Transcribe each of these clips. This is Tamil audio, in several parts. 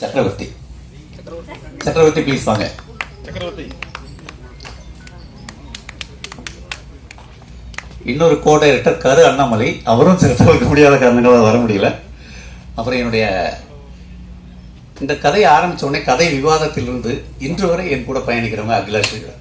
சக்கரவர்த்தி. சக்கரவர்த்தி ப்ளீஸ் வாங்க. சக்கரவர்த்தி. இன்னொரு கோ டைரக்டர் கரு அண்ணாமலை. அவரும் சில தவிர்க்க முடியாத காரணங்களால் வர முடியல. அப்புறம் என்னுடைய இந்த கதையை ஆரம்பிச்ச உடனே கதை விவாதத்திலிருந்து இன்று வரை என் கூட பயணிக்கிறவங்க அகிலா ஸ்ரீதர்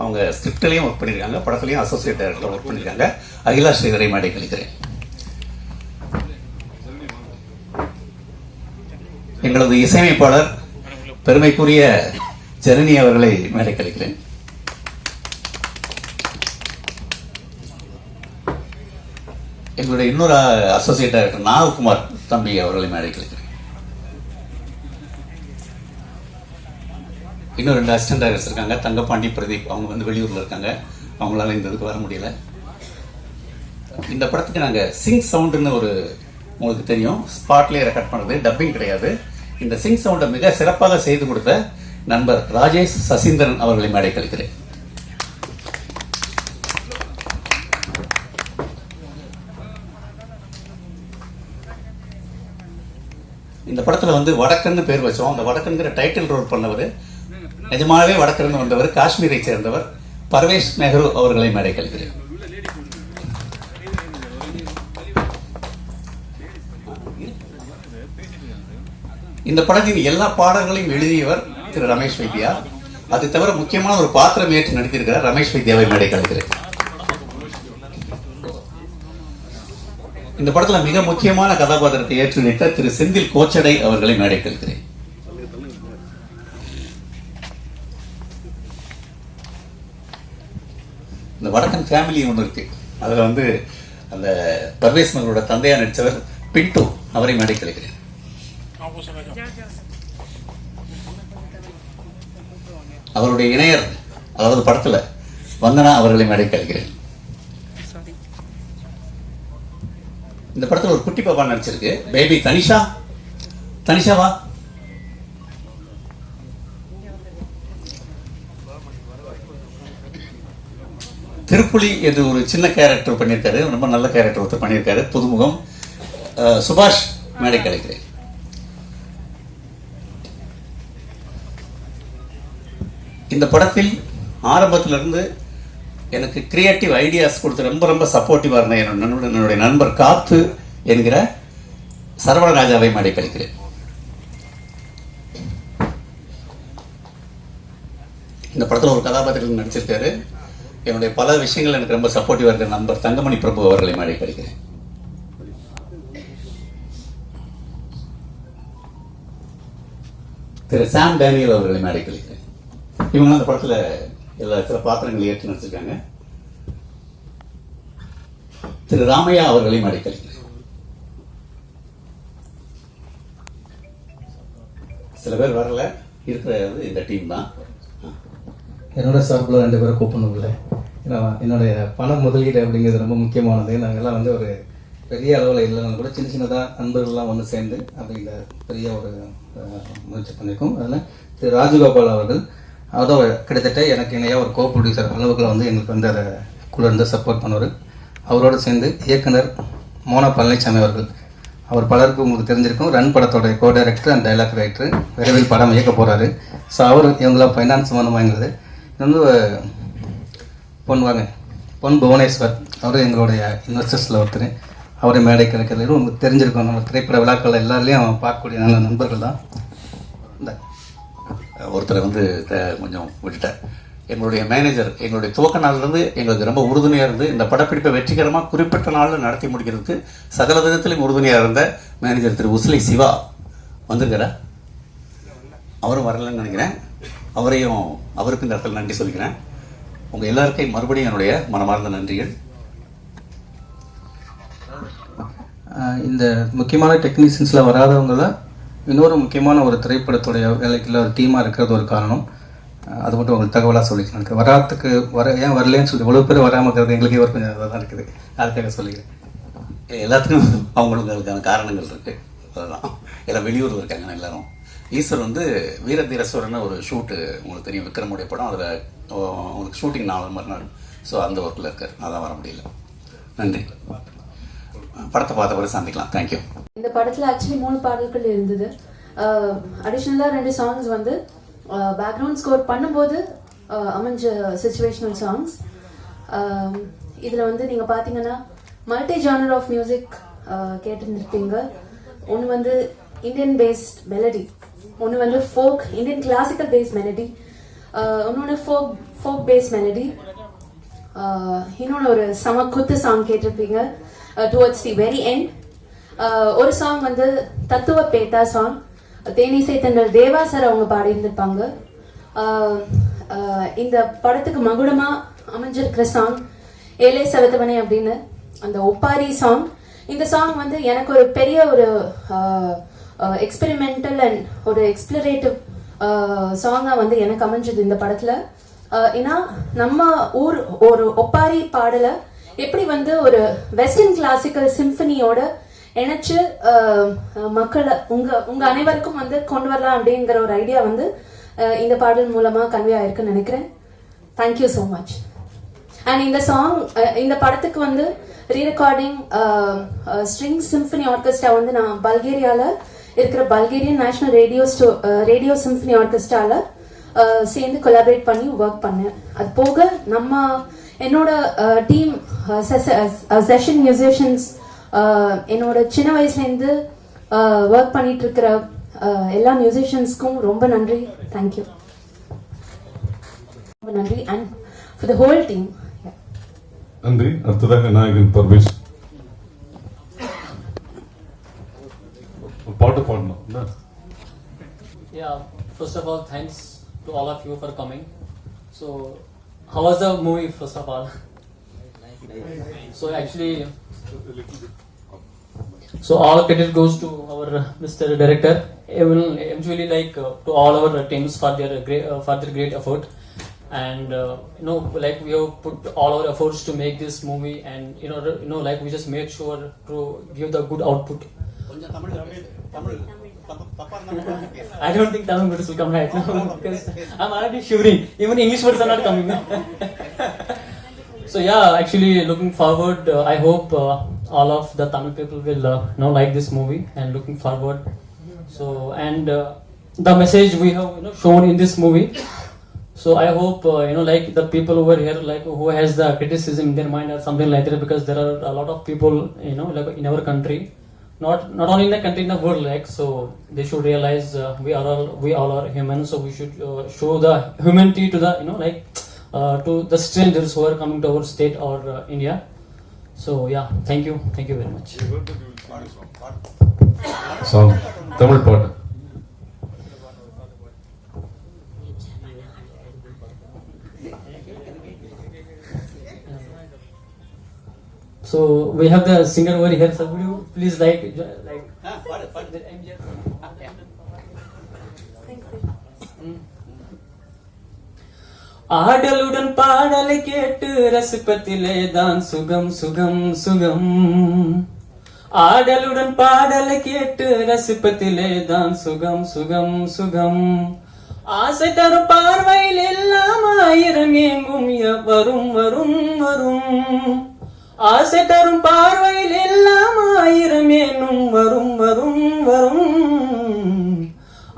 அவங்க ஸ்கிரிப்ட்லையும் ஒர்க் பண்ணியிருக்காங்க படத்துலையும் அசோசியேட் டைரக்டர் ஒர்க் பண்ணியிருக்காங்க. அகிலா ஸ்ரீதரை மேடை கழிக்கிறேன். எங்களது இசையமைப்பாளர் பெருமைக்குரிய ஜனனி அவர்களை மேடை கழிக்கிறேன் எங்களுடைய இன்னொரு அசோசியேட் டைரக்டர் நாககுமார் தம்பி அவர்களை மேலே கழிக்கிறேன் இன்னும் ரெண்டு அசிஸ்டன்ட் டைரக்டர்ஸ் இருக்காங்க. தங்கப்பாண்டி பிரதீப் அவங்க வந்து வெளியூர்ல இருக்காங்க. அவங்களால இந்த இதுக்கு வர முடியல. இந்த படத்துக்கு நாங்கள் சிங் சவுண்டுன்னு ஒரு உங்களுக்கு தெரியும். ஸ்பாட்லேயே ரெக்கார்ட் பண்ணுறது டப்பிங் கிடையாது. இந்த சிங் சவுண்டை மிக சிறப்பாக செய்து கொடுத்த நண்பர் ராஜேஷ் சசீந்திரன் அவர்களை மேடை கழிக்கிறேன் இந்த படத்துல வந்து வடக்கன்னு பேர் வச்சோம். அந்த வடக்கன்கிற டைட்டில் ரோல் பண்ணவர் நிஜமாவே வடக்கிருந்து வந்தவர் காஷ்மீரை சேர்ந்தவர் பர்வேஷ் நெஹ்ரு அவர்களை மேடை கழிக்கிறேன் இந்த படத்தின் எல்லா பாடல்களையும் எழுதியவர் திரு ரமேஷ் வைத்தியா அது தவிர முக்கியமான ஒரு பாத்திரம் ஏற்று நடித்திருக்கிறார் ரமேஷ் வைத்தியாவை மேடை கழிக்கிறேன் இந்த படத்துல மிக முக்கியமான கதாபாத்திரத்தை ஏற்று நடித்த திரு செந்தில் கோச்சடை அவர்களை மேடை கழிக்கிறேன் இந்த வடக்கன் ஃபேமிலி ஒன்று இருக்கு. அதுல வந்து அந்த பர்வேஸ் மகளோட தந்தையா நடித்தவர் பின்டோ அவரை மேடை கழிக்கிறேன் அவருடைய இணையர் அதாவது படத்துல வந்தனா அவர்களை மேடை கழிக்கிறேன் இந்த படத்துல ஒரு குட்டி பாப்பா நடிச்சிருக்கு. பேபி தனிஷா? தனிஷாவா? திருப்புலி என்று ஒரு சின்ன கேரக்டர் பண்ணியிருக்காரு ரொம்ப நல்ல கேரக்டர் ஒருத்தர் பண்ணியிருக்காரு புதுமுகம். சுபாஷ் மேடை கிடைக்கிறேன். இந்த படத்தில் ஆரம்பத்திலிருந்து எனக்கு கிரியேட்டிவ் ஐடியாஸ் கொடுத்து ரொம்ப ரொம்ப சப்போர்ட்டிவாக இருந்தேன் என்னோட என்னுடைய நண்பர் காத்து என்கிற சரவணராஜாவை மேடை கழிக்கிறேன் இந்த படத்தில் ஒரு கதாபாத்திரத்தில் நடிச்சிருக்காரு. என்னுடைய பல விஷயங்கள் எனக்கு ரொம்ப சப்போர்ட்டிவாக இருக்கிற நண்பர் தங்கமணி பிரபு அவர்களை மேடை கழிக்கிறேன் திரு சாம் டேனியல் அவர்களை மேடை கழிக்கிறேன் இவங்க அந்த படத்துல எல்லா சில பாத்திரங்களை ஏற்று நடிச்சிருக்காங்க. திரு ராமையா அவர்களையும் மேடை கழிக்கிறேன் சில பேர் வரல. இருக்கிறது இந்த டீம் தான். என்னோட சார்பில் ரெண்டு பேரும் கூப்பிடணும்ல ஏன்னா என்னுடைய பண முதலீடு அப்படிங்கிறது ரொம்ப முக்கியமானது. நாங்கள்லாம் வந்து ஒரு பெரிய அளவில் இல்லைனா கூட சின்ன சின்னதாக நண்பர்கள்லாம் ஒன்று சேர்ந்து அப்படிங்கிற பெரிய ஒரு முயற்சி பண்ணியிருக்கோம் அதில் திரு ராஜகோபால் அவர்கள் அதோ கிட்டத்தட்ட எனக்கு இணையாக ஒரு கோ ப்ரொடியூசர் அளவுக்குள்ள வந்து எங்களுக்கு வந்து அதை குழு இருந்து சப்போர்ட் பண்ணுவார். அவரோடு சேர்ந்து இயக்குனர் மோனா பழனிசாமி அவர்கள். அவர் பலருக்கு உங்களுக்கு தெரிஞ்சிருக்கும் ரன் படத்தோட co director and dialogue writer விரைவில் படம் இயக்க போகிறாரு ஸோ அவர் இவங்களாம் ஃபைனான்ஸ் சம்மந்தமாங்கிறது இது வந்து பொன் வாங்க பொன் புவனேஸ்வர் அவர் எங்களுடைய இன்வெஸ்டர்ஸில் ஒருத்தர். அவரை மேடை கிடைக்கிறது உங்களுக்கு தெரிஞ்சிருக்கும். நம்ம திரைப்பட விழாக்கள் எல்லாருலேயும் பார்க்கக்கூடிய நல்ல நண்பர்கள் தான். இந்த ஒருத்தரை வந்து த- கொஞ்சம் விட்டுட்டேன். எங்களுடைய மேனேஜர் எங்களுடைய துவக்க நாள்லேருந்து எங்களுக்கு ரொம்ப உறுதுணையாக இருந்து இந்த படப்பிடிப்பை வெற்றிகரமாக குறிப்பிட்ட நாளில் நடத்தி முடிக்கிறதுக்கு சகல விதத்திலையும் உறுதுணையாக இருந்த மேனேஜர் திரு உசிலை சிவா வந்திருக்கிறார் அவரும் வரலன்னு நினைக்கிறேன். அவரையும் அவருக்கு இந்த இடத்துல நன்றி சொல்லிக்கிறேன். உங்கள் எல்லாருக்கையும் மறுபடியும் என்னுடைய மனமார்ந்த நன்றிகள். இந்த முக்கியமான டெக்னீஷியன்ஸில் வராதவங்கள இன்னொரு முக்கியமான ஒரு திரைப்படத்துடைய வேலைக்குள்ள ஒரு டீமாக இருக்கிறது ஒரு காரணம். அது மட்டும் உங்களுக்கு தகவலாக சொல்லிக்கலாம். எனக்கு வராதுக்கு வர ஏன் வரலன்னு சொல்லி இவ்வளோ பேர் வராமல் இருக்கிறது எங்களுக்கே ஒரு கொஞ்சம் இதாக தான் இருக்குது. அதுக்காக சொல்லிக்கிறேன். எல்லாத்துக்கும் அவங்களுக்கான காரணங்கள் இருக்குது அதுதான் எல்லாம் வெளியூரில் இருக்காங்க எல்லாரும். ஈஸ்வர் வந்து வீரதீரஸ்வரன் ஒரு ஷூட்டு உங்களுக்கு தெரியும் விக்ரமுடைய படம். அதில் உங்களுக்கு ஷூட்டிங் நாலு மறுநாள். ஸோ அந்த ஒர்க்கில் இருக்கார். அதான் வர முடியல. நன்றி. படத்தை பார்த்த பிறகு சந்திக்கலாம். தேங்க்யூ இந்த படத்துல ஆக்சுவலி மூணு பாடல்கள் இருந்தது. அடிஷ்னலாக ரெண்டு சாங்ஸ் வந்து. பேக்ரவுண்ட் ஸ்கோர் பண்ணும்போது அமைஞ்ச சுச்சுவேஷனல் சாங்ஸ் இதில் வந்து நீங்கள் பார்த்தீங்கன்னா மல்டி ஜானர் ஆஃப் மியூசிக் கேட்டுருந்துருப்பீங்க. ஒன்று வந்து இந்தியன் பேஸ்ட் மெலடி ஒன்று வந்து folk Indian classical based melody இன்னொன்று ஃபோக் ஃபோக் பேஸ்ட் மெலடி இன்னொன்று ஒரு சம குத்து சாங் கேட்டிருப்பீங்க. டுவர்ட்ஸ் தி வெரி எண்ட் ஒரு சாங் வந்து தத்துவ பேத்தா சாங் தேனிசை தென்றல் தேவா சார் அவங்க பாடியிருந்திருப்பாங்க. Uh, uh, இந்த படத்துக்கு மகுடமா அமைஞ்சிருக்கிற சாங் ஏலே செவத்தவனே அப்படின்னு அந்த ஒப்பாரி சாங் இந்த சாங் வந்து எனக்கு ஒரு பெரிய ஒரு uh, எக்ஸ்பெரிமெண்டல் அண்ட் ஒரு எக்ஸ்பிளரேட்டிவ் சாங்காக வந்து எனக்கு அமைஞ்சது இந்த படத்தில். ஏன்னா நம்ம ஊர் ஒரு ஒப்பாரி பாடல எப்படி வந்து ஒரு வெஸ்டர்ன் கிளாசிக்கல் சிம்பனியோட இணைச்சு மக்களை உங்க உங்க அனைவருக்கும் வந்து கொண்டு வரலாம் அப்படிங்கிற ஒரு ஐடியா வந்து இந்த பாடல் மூலமா கன்வே ஆயிருக்குன்னு நினைக்கிறேன் thank you so much and இந்த சாங் இந்த படத்துக்கு வந்து ரீ ரெக்கார்டிங் ஸ்ட்ரிங் சிம்பனி ஆர்கெஸ்ட்ரா வந்து நான் பல்கேரியால இருக்கிற பல்கேரியன் நேஷனல் ரேடியோ ஸ்டோ ரேடியோ சிம்பனி ஆர்கெஸ்ட்ராவில் சேர்ந்து கொலாபரேட் பண்ணி ஒர்க் பண்ணேன். அது போக நம்ம என்னோட டீம் செஷன் மியூசிஷியன்ஸ் என்னோட சின்ன வயசுலேருந்து ஒர்க் பண்ணிட்டு இருக்கிற எல்லா மியூசிஷியன்ஸ்க்கும் ரொம்ப நன்றி. தேங்க்யூ ரொம்ப நன்றி. And for the whole team நன்றி. அடுத்ததாக நாயகன் பர்வேஷ் பாட்டு பாடணும்? Yeah, first of all, thanks to all of you for coming. So, how was the movie, first of all? So, actually, so all credit goes to our uh, Mr. Director. Even eventually, like uh, to all our teams for their great, uh, for their great effort. And uh, you know, like we have put all our efforts to make this movie, and you know, you know, like we just made sure to give the good output. I don't think Tamil words will come right now because I'm already shivering. Even English words are not coming. so yeah, actually looking forward. Uh, I hope uh, all of the Tamil people will uh, know like this movie and looking forward. So and uh, the message we have you know shown in this movie. So I hope uh, you know like the people over here like who has the criticism in their mind or something like that because there are a lot of people you know like in our country not not only in the country in the world like so they should realize uh, we are all we all are human so we should uh, show the humanity to the you know like uh, to the strangers who are coming to our state or uh, india. So yeah thank you. Thank you very much. So tamil part. So we have the singer over here so would you please like like ஆடலுடன் பாடலை கேட்டு ரசிப்பத்திலே தான் சுகம் சுகம் சுகம். ஆடலுடன் பாடலை கேட்டு ரசிப்பத்திலே தான் சுகம் சுகம் சுகம். ஆசை தரும் பார்வையில் எல்லாம் ஆயிரம் எங்கும் வரும் வரும் வரும். ஆசை தரும் பார்வையில் எல்லாம் ஆயிரம் ஏனும் வரும் வரும் வரும்.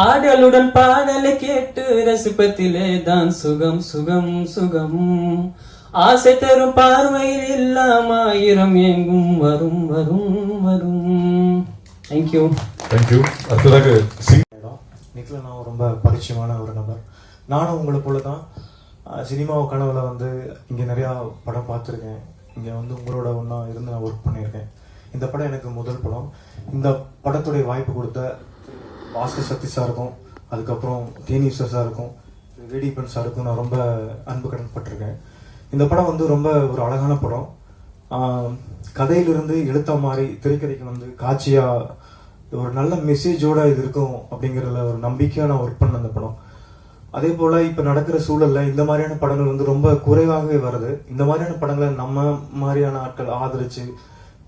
ஆடலுடன் பாடலை கேட்டு ரசிப்பத்திலே தான் சுகம் சுகம் சுகம். ஆசை தரும் பார்வையில் எல்லாம் ஆயிரம் எங்கும் வரும் வரும் வரும். தேங்க்யூ தேங்க்யூ அடுத்ததாக சிங் நிக்கில் நான் ரொம்ப பரிச்சயமான ஒரு நபர். நானும் உங்களை போல தான் அஹ், சினிமா கனவுல வந்து இங்கே நிறையா படம் பார்த்துருக்கேன். இங்கே வந்து உங்களோட ஒன்றா இருந்து நான் ஒர்க் பண்ணியிருக்கேன். இந்த படம் எனக்கு முதல் படம். இந்த படத்துடைய வாய்ப்பு கொடுத்த பாஸ்கர் சக்தி சாருக்கும் அதுக்கப்புறம் தேனீஸ்வர் சாருக்கும் வேடிப்பன் சாருக்கும் நான் ரொம்ப அன்பு கடன் பட்டிருக்கேன் இந்த படம் வந்து ரொம்ப ஒரு அழகான படம். கதையிலிருந்து எழுத்த மாதிரி திரைக்கதைக்கு வந்து காட்சியாக ஒரு நல்ல மெசேஜோட இது இருக்கும் அப்படிங்கிறதுல ஒரு நம்பிக்கையாக நான் ஒர்க் பண்ண அந்த படம். அதே போல இப்ப நடக்கிற சூழல்ல இந்த மாதிரியான படங்கள் வந்து ரொம்ப குறைவாகவே வருது. இந்த மாதிரியான படங்களை நம்ம மாதிரியான ஆட்கள் ஆதரிச்சு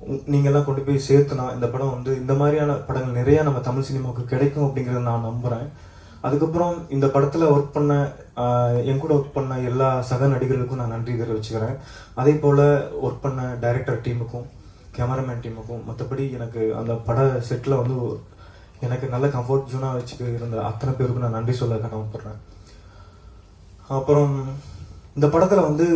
உ- நீங்க எல்லாம் கொண்டு போய் சேர்த்துனா இந்த படம் வந்து இந்த மாதிரியான படங்கள் நிறைய நம்ம தமிழ் சினிமாவுக்கு கிடைக்கும் அப்படிங்கறத நான் நம்புறேன். அதுக்கப்புறம் இந்த படத்துல ஒர்க் பண்ண என் கூட ஒர்க் பண்ண எல்லா சக நடிகர்களுக்கும் நான் நன்றி தெரிவிச்சுக்கிறேன். அதே போல ஒர்க் பண்ண டைரக்டர் டீமுக்கும் கேமராமேன் டீமுக்கும் மற்றபடி எனக்கு அந்த பட செட்டில் வந்து எனக்கு நல்ல கம்ஃபர்ட் ஜோனாக வச்சுக்க இருந்த அத்தனை பேருக்கும் நான் நன்றி சொல்ல கடமைப்படுறேன் அப்புறம் இந்த படத்தில் வந்து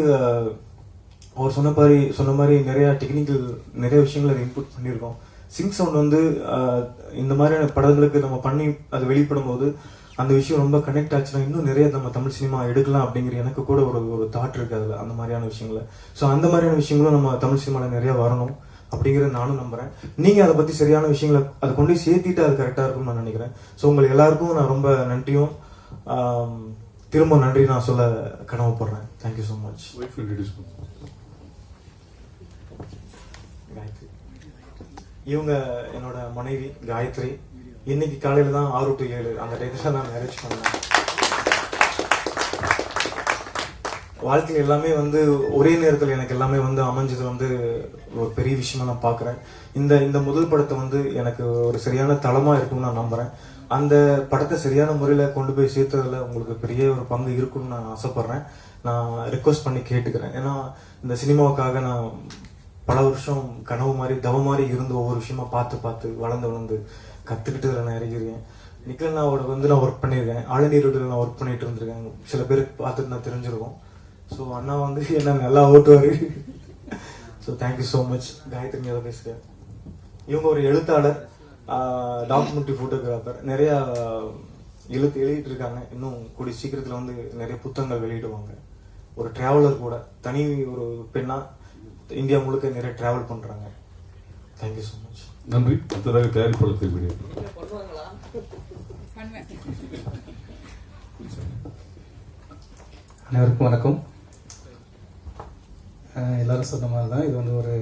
அவர் சொன்ன மாதிரி சொன்ன மாதிரி நிறைய டெக்னிக்கல் நிறைய விஷயங்களை இன்புட் பண்ணியிருக்கோம். சிங் சவுண்ட் வந்து இந்த மாதிரியான படங்களுக்கு நம்ம பண்ணி அது வெளிப்படும் போது அந்த விஷயம் ரொம்ப கனெக்ட் ஆச்சுன்னா இன்னும் நிறைய நம்ம தமிழ் சினிமா எடுக்கலாம் அப்படிங்கிற எனக்கு கூட ஒரு ஒரு தாட் இருக்கு அதில் அந்த மாதிரியான விஷயங்கள. ஸோ அந்த மாதிரியான விஷயங்களும் நம்ம தமிழ் சினிமாவில் நிறைய வரணும் அப்படிங்கிறத நானும் நம்புறேன். நீங்கள் அதை பற்றி சரியான விஷயங்களை அதை கொண்டு சேர்த்திட்டு அது கரெக்டாக இருக்கும்னு நான் நினைக்கிறேன். ஸோ உங்களுக்கு எல்லாருக்கும் நான் ரொம்ப நன்றியும். திரும்ப நன்றி நான் சொல்ல கடமைப்படுறேன் தேங்க்யூ ஸோ மச் இவங்க என்னோட மனைவி காயத்ரி. இன்னைக்கு காலையில தான் ஆறு டு ஏழு. அந்த டேட்டில் நான் மேரேஜ் பண்ணேன். வாழ்க்கையில் எல்லாமே வந்து ஒரே நேரத்தில் எனக்கு எல்லாமே வந்து அமைஞ்சது வந்து ஒரு பெரிய விஷயமா நான் பார்க்குறேன். இந்த இந்த முதல் படத்தை வந்து எனக்கு ஒரு சரியான தளமாக இருக்கும்னு நான் நம்புகிறேன் அந்த படத்தை சரியான முறையில் கொண்டு போய் சேர்த்ததில் உங்களுக்கு பெரிய ஒரு பங்கு இருக்கும்னு நான் ஆசைப்பட்றேன். நான் ரிக்வஸ்ட் பண்ணி கேட்டுக்கிறேன். ஏன்னா இந்த சினிமாவுக்காக நான் பல வருஷம் கனவு மாதிரி தவ மாதிரி இருந்து ஒவ்வொரு விஷயமா பார்த்து பார்த்து வளர்ந்து வளர்ந்து கற்றுக்கிட்டு இதில் நான் இறங்கியிருக்கேன். நிக்கலனாவோட வந்து நான் ஒர்க் பண்ணியிருக்கேன். ஆளுநர் ரோட்டில் நான் ஒர்க் பண்ணிட்டு இருந்திருக்கேன். சில பேருக்கு பார்த்துட்டு நான் தெரிஞ்சிருக்கோம். ஸோ அண்ணா வந்து என்ன நல்லா ஓட்டுவார். So thank you so much Gayathri பேசுகிறேன் இவங்க ஒரு எழுத்தாளர். டாக்குமெண்ட்ரி ஃபோட்டோகிராஃபர் நிறைய எழுத்து எழுதிட்டு இருக்காங்க இன்னும் கூடிய சீக்கிரத்தில் வந்து நிறைய புத்தகங்கள் வெளியிடுவாங்க. ஒரு டிராவலர் கூட தனி ஒரு பெண்ணா இந்தியா முழுக்க நிறைய டிராவல் பண்றாங்க. தேங்க்யூ ஸோ மச் நன்றி. அடுத்ததாக தயாரிப்பாளர் வீடியோ அனைவருக்கும் வணக்கம். எல்லாரும் சொன்ன மாதிரி தான் இது வந்து ஒரு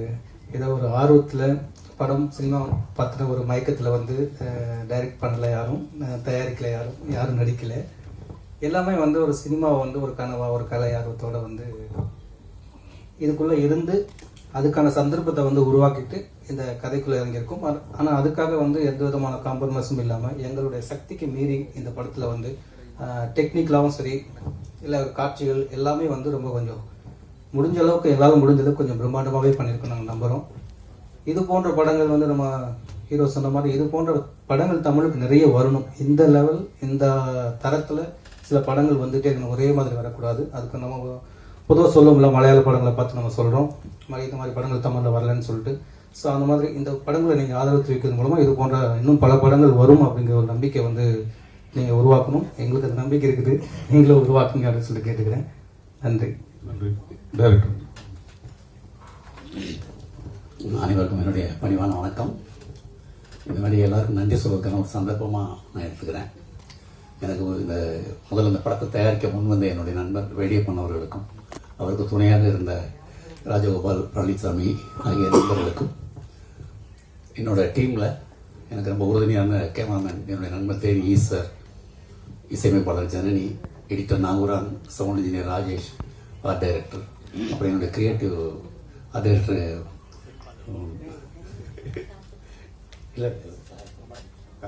ஏதோ ஒரு ஆர்வத்தில் படம் சினிமா பற்றின ஒரு மயக்கத்தில் வந்து டைரக்ட் பண்ணல யாரும் தயாரிக்கலை தயாரிக்கல யாரும் யாரும் நடிக்கல. எல்லாமே வந்து ஒரு சினிமாவை வந்து ஒரு கனவா ஒரு கலை ஆர்வத்தோடு வந்து இதுக்குள்ளே இருந்து அதுக்கான சந்தர்ப்பத்தை வந்து உருவாக்கிட்டு இந்த கதைக்குள்ளே இறங்கியிருக்கும். ஆனால் அதுக்காக வந்து எந்த விதமான காம்ப்ரமைஸும் இல்லாமல் எங்களுடைய சக்திக்கு மீறி இந்த படத்தில் வந்து டெக்னிக்கலாகவும் சரி இல்லை காட்சிகள் எல்லாமே வந்து ரொம்ப கொஞ்சம் முடிஞ்ச அளவுக்கு எங்களால் முடிஞ்ச அளவுக்கு கொஞ்சம் பிரம்மாண்டமாகவே பண்ணியிருக்கோம் நாங்கள் நம்புகிறோம் இது போன்ற படங்கள் வந்து நம்ம ஹீரோ சொன்ன மாதிரி இது போன்ற படங்கள் தமிழுக்கு நிறைய வரணும். இந்த லெவல் இந்த தரத்தில் சில படங்கள் வந்துட்டே இருக்கணும். ஒரே மாதிரி வரக்கூடாது. அதுக்கு நம்ம பொதுவாக சொல்லுவோம்ல மலையாள படங்களை பார்த்து நம்ம சொல்கிறோம் மாதிரி இந்த மாதிரி படங்கள் தமிழில் வரலன்னு சொல்லிட்டு. ஸோ அந்த மாதிரி இந்த படங்களை நீங்கள் ஆதரவு தெரிவிக்கிறது மூலமாக இது போன்ற இன்னும் பல படங்கள் வரும் அப்படிங்கிற ஒரு நம்பிக்கை வந்து நீங்கள் உருவாக்கணும். எங்களுக்கு அந்த நம்பிக்கை இருக்குது. நீங்களும் உருவாக்குங்க அப்படின்னு சொல்லி கேட்டுக்கிறேன். நன்றி. நன்றி. டைரக்டர் அனைவருக்கும் என்னுடைய பணிவான வணக்கம். இந்த மாதிரி எல்லாருக்கும் நன்றி சொல்வதற்கான ஒரு சந்தர்ப்பமாக நான் எடுத்துக்கிறேன். எனக்கு இந்த முதல்ல இந்த படத்தை தயாரிக்க முன் வந்த என்னுடைய நண்பர் வெடிய பண்ணவர்களுக்கும் அவருக்கு துணையாக இருந்த ராஜகோபால் பழனிசாமி ஆகிய நண்பர்களுக்கும் என்னோட டீமில் எனக்கு ரொம்ப உறுதுணையான கேமராமேன் என்னுடைய நண்பர் தேவி ஈஸ்வர் இசையமைப்பாளர் Janani editor Nagooran sound engineer Rajesh art director அப்புறம் என்னுடைய கிரியேட்டிவ் ஆர்ட் டைரக்டர் இல்லை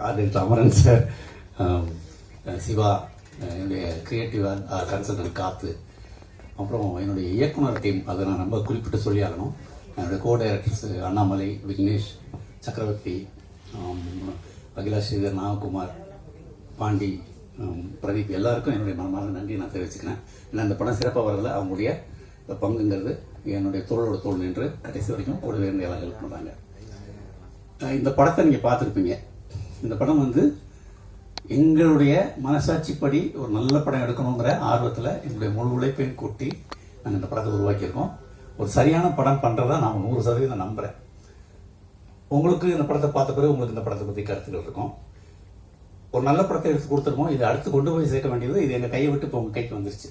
ஆர்ட் அமரன் சார். சிவா என்னுடைய கிரியேட்டிவாக கன்சல்டன் காத்து. அப்புறம் என்னுடைய இயக்குனர் டீம் அதை நான் ரொம்ப குறிப்பிட்டு சொல்லி ஆகணும். என்னுடைய கோ டைரக்டர்ஸ் அண்ணாமலை விக்னேஷ் சக்கரவர்த்தி அகிலா ஸ்ரீதர் நாககுமார் பாண்டி பிரதீப் எல்லாருக்கும் என்னுடைய மனமார்ந்த நன்றி நான் தெரிவிச்சுக்கிறேன். ஏன்னா இந்த படம் சிறப்பாக வரதில் அவங்களுடைய பங்குங்கிறது என்னுடைய தோளோட தோல் நின்று கடைசி வரைக்கும் கூடவே இருந்து எல்லாம் ஹெல்ப் பண்ணாங்க இந்த படத்தை நீங்கள் பார்த்துருப்பீங்க. இந்த படம் வந்து எங்களுடைய மனசாட்சிப்படி ஒரு நல்ல படம் எடுக்கணுங்கிற ஆர்வத்தில் எங்களுடைய முழு உழைப்பையும் கூட்டி நாங்கள் இந்த படத்தை உருவாக்கியிருக்கோம். ஒரு சரியான படம் பண்ணுறதா நான் நூறு சதவீதம் நம்புகிறேன் உங்களுக்கு இந்த படத்தை பார்த்த பிறகு உங்களுக்கு இந்த படத்தை பற்றி கருத்துக்கள் இருக்கும். ஒரு நல்ல படத்தை எடுத்து கொடுத்துருக்கோம். இதை அடுத்து கொண்டு போய் சேர்க்க வேண்டியது இது எங்கள் கையை விட்டு இப்போ உங்கள் கைக்கு வந்துருச்சு.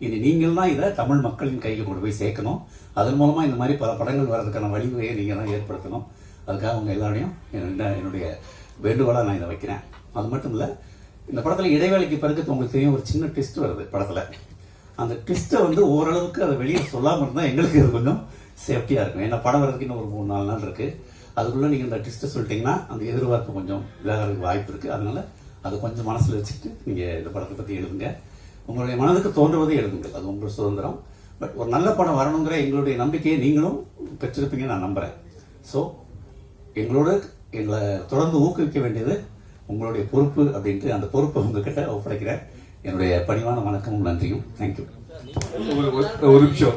இனி நீங்கள் தான் இதை தமிழ் மக்களின் கைக்கு கொண்டு போய் சேர்க்கணும். அதன் மூலமாக இந்த மாதிரி பல படங்கள் வர்றதுக்கான வழிவகையை நீங்கள் தான் ஏற்படுத்தணும். அதுக்காக உங்கள் எல்லாரையும் என்ன- என்னுடைய வேண்டுகோளாக நான் இதை வைக்கிறேன். அது மட்டும் இல்லை இந்த படத்தில் இடைவேளைக்கு பிறகு உங்களுக்கு தெரியும் ஒரு சின்ன ட்விஸ்ட் வருது படத்தில். அந்த ட்விஸ்ட்டை வந்து ஓரளவுக்கு அதை வெளியே சொல்லாமல் இருந்தால் எங்களுக்கு இது கொஞ்சம் சேஃப்டியாக இருக்கும். ஏன்னா படம் வர்றதுக்கு இன்னும் ஒரு மூணு நாலு நாள் இருக்குது அதுக்குள்ளே நீங்கள் இந்த ட்விஸ்ட்டை சொல்லிட்டீங்கன்னா அந்த எதிர்பார்ப்பு கொஞ்சம் இதாகிறதுக்கு வாய்ப்பு இருக்குது அதனால் அது கொஞ்சம் மனசில் வச்சுட்டு நீங்கள் இந்த படத்தை பற்றி எழுதுங்க. உங்களுடைய மனதுக்கு தோன்றுவதை எழுதுங்கள். அது உங்கள் சுதந்திரம். பட் ஒரு நல்ல படம் வரணுங்கிற எங்களுடைய நம்பிக்கையை நீங்களும் பெற்றிருப்பீங்கன்னு நான் நம்புகிறேன் ஸோ எங்களோட எங்களை தொடர்ந்து ஊக்குவிக்க வேண்டியது உங்களுடைய பொறுப்பு அப்படின்ட்டு அந்த பொறுப்பை உங்ககிட்ட ஒப்படைக்கிறேன். என்னுடைய பணிவான வணக்கமும் நன்றியும். தேங்க்யூ ஒரு- ஒரு நிமிஷம்.